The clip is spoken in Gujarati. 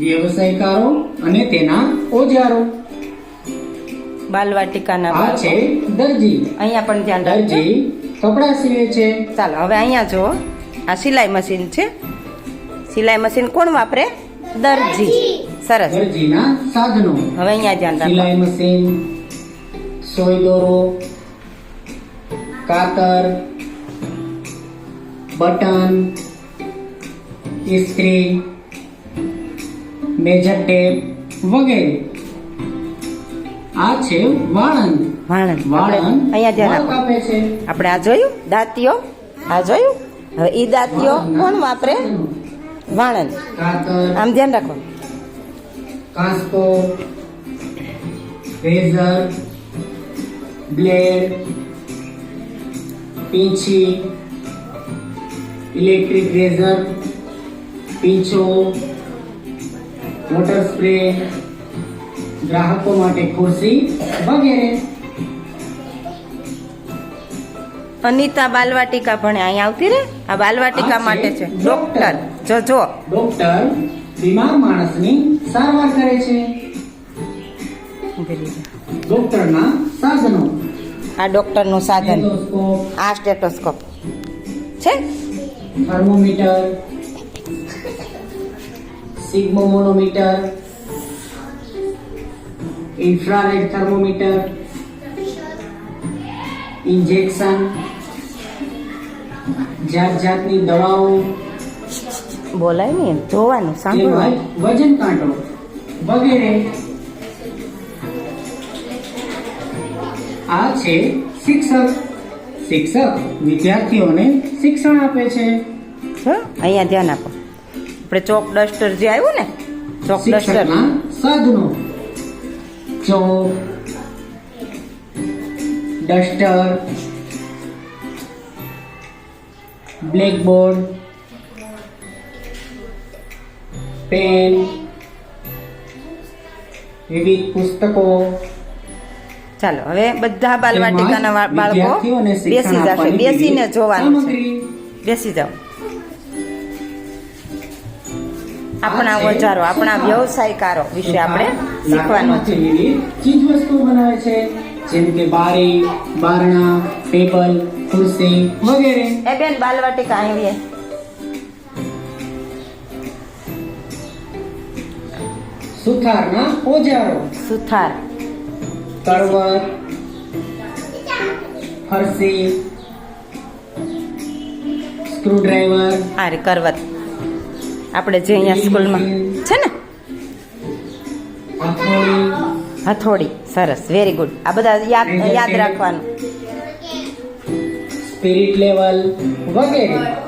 વ્યવસાયકારો અને તેના ઓજારો. બાલવાટિકાના આ છે દરજી. અહીંયા પણ ધ્યાન દરજી કપડા સીવે છે. ચાલો હવે અહીંયા જો આ સિલાઈ મશીન છે. સિલાઈ મશીન કોણ વાપરે? દરજી. સરસ. દરજીના સાધનો. હવે અહીંયા ધ્યાન રાખો. સિલાઈ મશીન સોય દોરો કાતર બટન ઇસ્ત્રી મેજર ટેપ વગેરે. આ છે વાળંદ. વાળંદ. વાળંદ અહીંયા ધ્યાન કાપે છે. આપણે આ જોયું? દાંતિયો આ જોયું? હવે ઈ દાંતિયો કોણ વાપરે? વાળંદ. આમ ધ્યાન રાખો. કાસ્તો razor. Blade. પીંછી. Electric razor. પીંછો. Water spray ગ્રાહકો માટે ખુરશી વગેરે. અનિતા બાલવાટિકા ભણે અહીંયા આવતી રે? આ બાલવાટિકા માટે છે ડોક્ટર. જો જો. ડોક્ટર બીમાર માણસની સારવાર કરે છે. ડોક્ટરના સાધનો. આ ડોક્ટરનું સાધન. આ સ્ટેટોસ્કોપ. છે? Thermometer. Sphygmomanometer infrared thermometer injection જાત જાતની દવાઓ. બોલાય ને જોવાનું સાંભળવાનું. વજન કાંટો વગેરે. આ છે શિક્ષક. શિક્ષક વિદ્યાર્થીઓને શિક્ષણ આપે છે. અહીંયા ધ્યાન આપો. આપણે ચોક ડસ્ટર જે આવ્યું ને ચોક ડસ્ટર. સાધનો. ચોક ડસ્ટર બ્લેકબોર્ડ પેન વિવિધ પુસ્તકો. ચાલો હવે બધા બાલવાટિકાના બાળકો બેસી જશે બેસીને જોવાનું છે. બેસી જાઓ. આપણા વજારો ઓજારો આપણા વ્યવસાયકારો વિશે આપણે સુથાર શીખવાનું. છે ચીજ વસ્તુ બનાવે છે જેમ કે બારી બારણા ટેબલ ખુરશી વગેરે. એ બેન બાલવાટિકા આવીએ સુથારના ઓજારો. સુથાર. કરવત ફરસી સ્ક્રૂડ્રાઈવર. આ કરવત. આપણે જે અહીંયા સ્કૂલમાં છે ને? હથોડી. સરસ. વેરી ગુડ આ બધા યાદ યાદ રાખવાનું. સ્પિરિટ લેવલ વગેરે.